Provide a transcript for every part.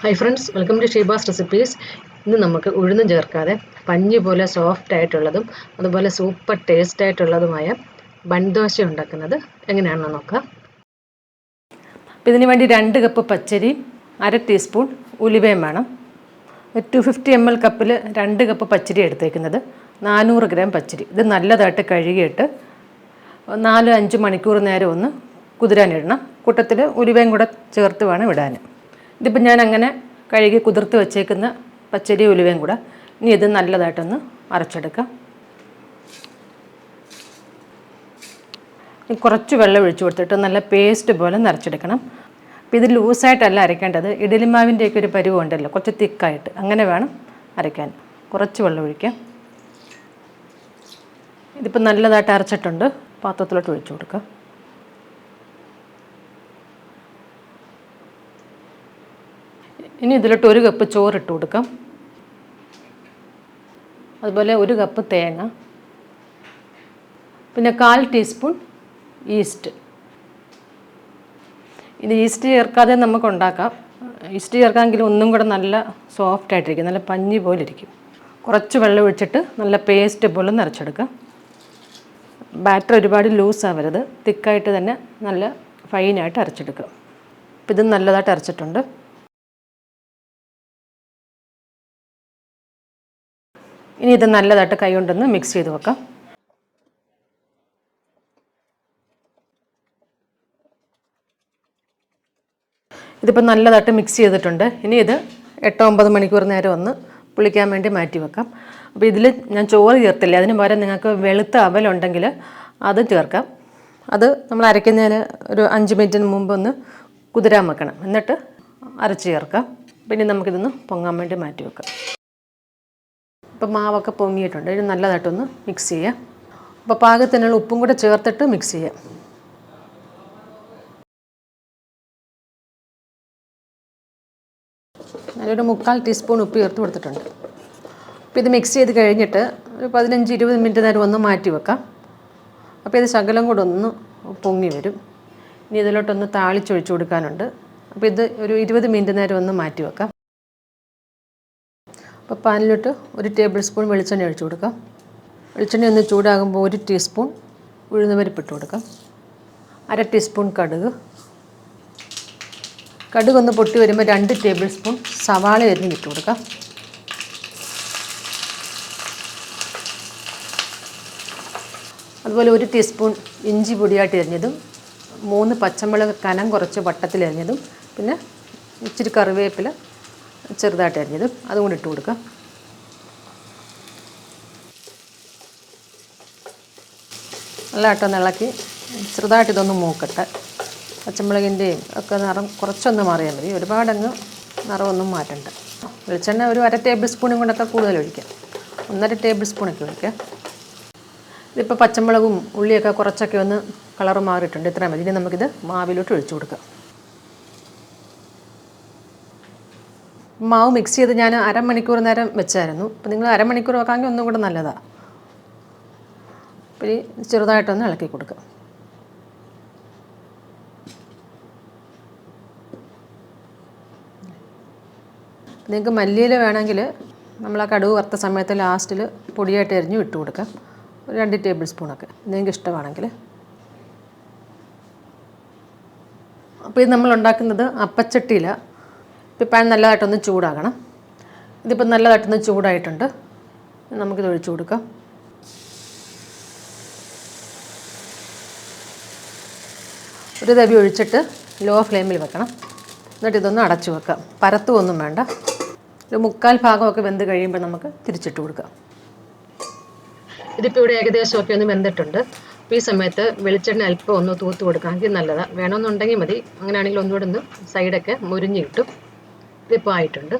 Hi friends welcome to Sheeba's recipes ഇന്ന് നമുക്ക് ഉഴുന്നും ചേർക്കാതെ പഞ്ഞി പോലെ സോഫ്റ്റ് ആയിട്ടുള്ളതും അതുപോലെ സൂപ്പർ ടേസ്റ്റ് ആയിട്ടുള്ളതുമായ ബൺദോശ ഉണ്ടാക്കുന്നത് എങ്ങനെയാണെന്ന് നോക്കാം. ഇതിന് വേണ്ടി രണ്ട് കപ്പ് പച്ചരി അര ടീസ്പൂൺ ഉലുവയും വേണം. ടു ഫിഫ്റ്റി എം എൽ കപ്പിൽ രണ്ട് കപ്പ് പച്ചരി എടുത്തേക്കുന്നത്. നാനൂറ് ഗ്രാം പച്ചരി. ഇത് നല്ലതായിട്ട് കഴുകിയിട്ട് നാല് അഞ്ച് മണിക്കൂർ നേരം ഒന്ന് കുതിരാനിടണം. കൂട്ടത്തിൽ ഉലുവയും കൂടെ ചേർത്ത് വേണം ഇടാൻ ഇതിപ്പോൾ ഞാൻ അങ്ങനെ കഴുകി കുതിർത്ത് വെച്ചേക്കുന്ന പച്ചരി ഉലുവയും കൂടെ ഇനി ഇത് നല്ലതായിട്ടൊന്ന് അരച്ചെടുക്കാം. കുറച്ച് വെള്ളം ഒഴിച്ചു കൊടുത്തിട്ട് നല്ല പേസ്റ്റ് പോലെ നിറച്ചെടുക്കണം. അപ്പോൾ ഇത് ലൂസായിട്ടല്ല അരയ്ക്കേണ്ടത്. ഇഡലിമാവിന്റെയൊക്കെ ഒരു പരുവം ഉണ്ടല്ലോ കുറച്ച് തിക്കായിട്ട് അങ്ങനെ വേണം അരയ്ക്കാൻ. കുറച്ച് വെള്ളം ഒഴിക്കാം. ഇതിപ്പോൾ നല്ലതായിട്ട് അരച്ചിട്ടുണ്ട്. പാത്രത്തിലോട്ട് ഒഴിച്ചു കൊടുക്കാം. ഇനി ഇതിലോട്ട് ഒരു കപ്പ് ചോറിട്ട് കൊടുക്കാം. അതുപോലെ ഒരു കപ്പ് തേങ്ങ. പിന്നെ കാൽ ടീസ്പൂൺ ഈസ്റ്റ്. ഇത് ഈസ്റ്റ് ചേർക്കാതെ നമുക്ക് ഉണ്ടാക്കാം. ഈസ്റ്റ് ചേർക്കാമെങ്കിൽ ഒന്നും കൂടെ നല്ല സോഫ്റ്റ് ആയിട്ടിരിക്കും. നല്ല പഞ്ഞി പോലെ ഇരിക്കും. കുറച്ച് വെള്ളം ഒഴിച്ചിട്ട് നല്ല പേസ്റ്റ് പോലെ നിറച്ചെടുക്കാം ബാറ്റർ ഒരുപാട് ലൂസ് ആവരുത്. തിക്കായിട്ട് തന്നെ നല്ല ഫൈനായിട്ട് അരച്ചെടുക്കുക അപ്പം ഇത് നല്ലതായിട്ട് അരച്ചിട്ടുണ്ട്. ഇനി ഇത് നല്ലതായിട്ട് കൈ കൊണ്ടൊന്ന് മിക്സ് ചെയ്ത് വെക്കാം. ഇതിപ്പോൾ നല്ലതായിട്ട് മിക്സ് ചെയ്തിട്ടുണ്ട്. ഇനി ഇത് എട്ടോ ഒമ്പത് മണിക്കൂർ നേരം ഒന്ന് പുളിക്കാൻ വേണ്ടി മാറ്റി വെക്കാം. അപ്പോൾ ഇതിൽ ഞാൻ ചോറ് ചേർത്തില്ല? അതിന് പകരം നിങ്ങൾക്ക് വെളുത്ത അവലുണ്ടെങ്കിൽ അത് ചേർക്കാം. അത് നമ്മൾ അരയ്ക്കുന്നതിന് ഒരു അഞ്ച് മിനിറ്റിന് മുമ്പ് ഒന്ന് കുതിരാൻ വെക്കണം. എന്നിട്ട് അരച്ച് ചേർക്കാം. പിന്നെ നമുക്കിതൊന്ന് പൊങ്ങാൻ വേണ്ടി മാറ്റി വെക്കാം. ഇപ്പോൾ മാവൊക്കെ പൊങ്ങിയിട്ടുണ്ട്. ഇത് നല്ലതായിട്ടൊന്ന് മിക്സ് ചെയ്യാം. അപ്പോൾ പാകത്തിനുള്ള ഉപ്പും കൂടെ ചേർത്തിട്ട് മിക്സ് ചെയ്യാം. ഞാനൊരു മുക്കാൽ ടീസ്പൂൺ ഉപ്പ് ചേർത്ത് കൊടുത്തിട്ടുണ്ട്. അപ്പോൾ ഇത് മിക്സ് ചെയ്ത് കഴിഞ്ഞിട്ട് ഒരു പതിനഞ്ച് ഇരുപത് മിനിറ്റ് നേരം ഒന്ന് മാറ്റി വെക്കാം. അപ്പോൾ ഇത് ശകലം കൂടെ ഒന്ന് പൊങ്ങി വരും. ഇനി ഇതിലോട്ടൊന്ന് താളിച്ചൊഴിച്ച് കൊടുക്കാനുണ്ട്. അപ്പോൾ ഇത് ഒരു ഇരുപത് മിനിറ്റ് നേരം ഒന്ന് മാറ്റി വെക്കാം. അപ്പോൾ പാനിലോട്ട് ഒരു ടേബിൾ സ്പൂൺ വെളിച്ചെണ്ണ ഒഴിച്ചു കൊടുക്കാം. വെളിച്ചെണ്ണ ഒന്ന് ചൂടാകുമ്പോൾ ഒരു ടീസ്പൂൺ ഉഴുന്നുപരിപ്പിട്ട് കൊടുക്കാം. അര ടീസ്പൂൺ കടുക്. കടുക് ഒന്ന് പൊട്ടി വരുമ്പോൾ രണ്ട് ടേബിൾ സ്പൂൺ സവാള അരിഞ്ഞ് ഇട്ട് കൊടുക്കാം. അതുപോലെ ഒരു ടീസ്പൂൺ ഇഞ്ചി പൊടിയായിട്ട് എരിഞ്ഞതും മൂന്ന് പച്ചമുളക് കനം കുറച്ച് വട്ടത്തിൽ എരിഞ്ഞതും പിന്നെ ഇച്ചിരി കറിവേപ്പില ചെറുതായിട്ട് അരിഞ്ഞത്. അതും കൂടി ഇട്ട് കൊടുക്കുക നല്ലതായിട്ടൊന്ന് ഇളക്കി. ചെറുതായിട്ട് ഇതൊന്ന് മൂക്കട്ടെ. പച്ചമുളകിന്റെയും ഒക്കെ നിറം കുറച്ചൊന്ന് മാറിയാൽ മതി. ഒരുപാടങ്ങ് നിറമൊന്നും മാറ്റണ്ട. വെളിച്ചെണ്ണ ഒരു അര ടേബിൾ സ്പൂണും കൊണ്ടൊക്കെ കൂടുതൽ ഒഴിക്കാം. ഒന്നര ടേബിൾ സ്പൂണൊക്കെ ഒഴിക്കാം. ഇതിപ്പോൾ പച്ചമുളകും ഉള്ളിയൊക്കെ കുറച്ചൊക്കെ ഒന്ന് കളർ മാറിയിട്ടുണ്ട്. ഇത്രയും മതി. ഇനി നമുക്കിത് മാവിലോട്ട് ഒഴിച്ചു കൊടുക്കാം. മാവ് മിക്സ് ചെയ്ത് ഞാൻ അരമണിക്കൂർ നേരം വെച്ചായിരുന്നു. അപ്പോൾ നിങ്ങൾ അരമണിക്കൂർ വെക്കാമെങ്കിൽ ഒന്നും കൂടെ നല്ലതാണ് അപ്പോൾ ചെറുതായിട്ടൊന്ന് ഇളക്കി കൊടുക്കുക നിങ്ങൾക്ക് മല്ലിയിൽ വേണമെങ്കിൽ നമ്മൾ ആ കടുവ് വറുത്ത സമയത്ത് ലാസ്റ്റിൽ പൊടിയായിട്ട് എരിഞ്ഞ് ഇട്ട് കൊടുക്കാം. ഒരു രണ്ട് ടേബിൾ സ്പൂണൊക്കെ നിങ്ങൾക്ക് ഇഷ്ടമാണെങ്കിൽ. അപ്പോൾ ഇത് നമ്മൾ ഉണ്ടാക്കുന്നത് അപ്പച്ചട്ടിയില. ഇപ്പോൾ പാൻ നല്ലതായിട്ടൊന്ന് ചൂടാകണം. ഇതിപ്പോൾ നല്ലതായിട്ടൊന്ന് ചൂടായിട്ടുണ്ട്. നമുക്കിത് ഒഴിച്ചു കൊടുക്കാം. ഒരു തവി ഒഴിച്ചിട്ട് ലോ ഫ്ലെയിമിൽ വെക്കണം. എന്നിട്ട് ഇതൊന്ന് അടച്ചു വെക്കാം. പരത്തുമൊന്നും വേണ്ട. ഒരു മുക്കാൽ ഭാഗമൊക്കെ വെന്ത് കഴിയുമ്പോൾ നമുക്ക് തിരിച്ചിട്ട് കൊടുക്കാം. ഇതിപ്പോൾ ഇവിടെ ഏകദേശമൊക്കെ ഒന്ന് വെന്തിട്ടുണ്ട്. അപ്പോൾ ഈ സമയത്ത് വെളിച്ചെണ്ണ അല്പം ഒന്ന് തൂത്ത് കൊടുക്കാമെങ്കിൽ നല്ലതാണ്. വേണമെന്നുണ്ടെങ്കിൽ മതി. അങ്ങനെയാണെങ്കിൽ ഒന്നുകൂടെ ഒന്ന് സൈഡൊക്കെ മുരിഞ്ഞ് കിട്ടും. ഇതിപ്പോൾ ആയിട്ടുണ്ട്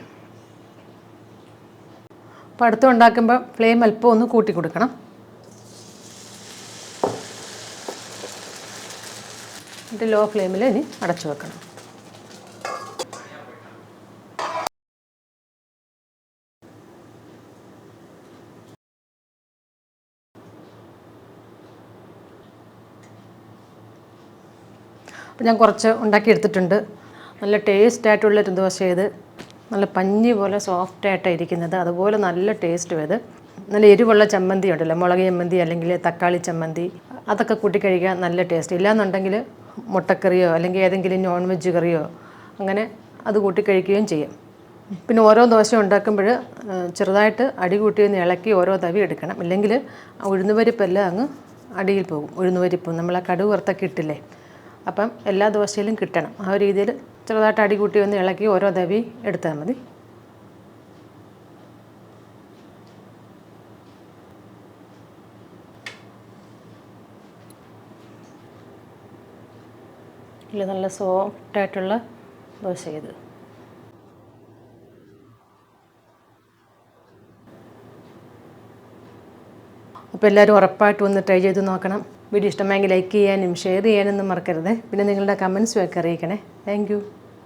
അപ്പോൾ അടുത്ത് ഉണ്ടാക്കുമ്പോൾ ഫ്ലെയിം അല്പം ഒന്ന് കൂട്ടി കൊടുക്കണം. എന്നിട്ട് ലോ ഫ്ലെയിമിൽ ഇനി അടച്ചു വെക്കണം. അപ്പം ഞാൻ കുറച്ച് ഉണ്ടാക്കി എടുത്തിട്ടുണ്ട് നല്ല ടേസ്റ്റ് ആയിട്ടുള്ളൊരു ദോശ ഇത്. നല്ല പഞ്ഞി പോലെ സോഫ്റ്റായിട്ടാണ് ഇരിക്കുന്നത്. അതുപോലെ നല്ല ടേസ്റ്റും ഇത്. നല്ല എരിവുള്ള ചമ്മന്തി ഉണ്ടല്ലോ. മുളക് ചമ്മന്തി അല്ലെങ്കിൽ തക്കാളി ചമ്മന്തി. അതൊക്കെ കൂട്ടി കഴിക്കാൻ നല്ല ടേസ്റ്റ്. ഇല്ലയെന്നുണ്ടെങ്കിൽ മുട്ടക്കറിയോ അല്ലെങ്കിൽ ഏതെങ്കിലും നോൺ വെജ് കറിയോ അങ്ങനെ അത് കൂട്ടി കഴിക്കുകയും ചെയ്യും. പിന്നെ ഓരോ ദോശ ഉണ്ടാക്കുമ്പോൾ ചെറുതായിട്ട് അടി കൂട്ടി ഒന്ന് ഇളക്കി ഓരോ തവി എടുക്കണം. ഇല്ലെങ്കിൽ ഉഴുന്നുപരിപ്പെല്ലാം അങ്ങ് അടിയിൽ പോകും. ഉഴുന്നുപരിപ്പ്. നമ്മൾ ആ വറുത്തൊക്കെ ഇട്ടില്ലേ? അപ്പം എല്ലാ ദോശയിലും കിട്ടണം. ആ രീതിയിൽ ചെറുതായിട്ട് അടികൂട്ടി ഒന്ന് ഇളക്കി ഓരോ ദവി എടുത്താൽ മതി. ഇല്ല നല്ല സോഫ്റ്റായിട്ടുള്ള ദോശ ഇത്. അപ്പോൾ എല്ലാവരും ഉറപ്പായിട്ട് ഒന്ന് ട്രൈ ചെയ്ത് നോക്കണം. വീഡിയോ ഇഷ്ടമായെങ്കിൽ ലൈക്ക് ചെയ്യാനും ഷെയർ ചെയ്യാനൊന്നും മറക്കരുത്. പിന്നെ നിങ്ങളുടെ കമൻസും ഒക്കെ അറിയിക്കണേ. താങ്ക്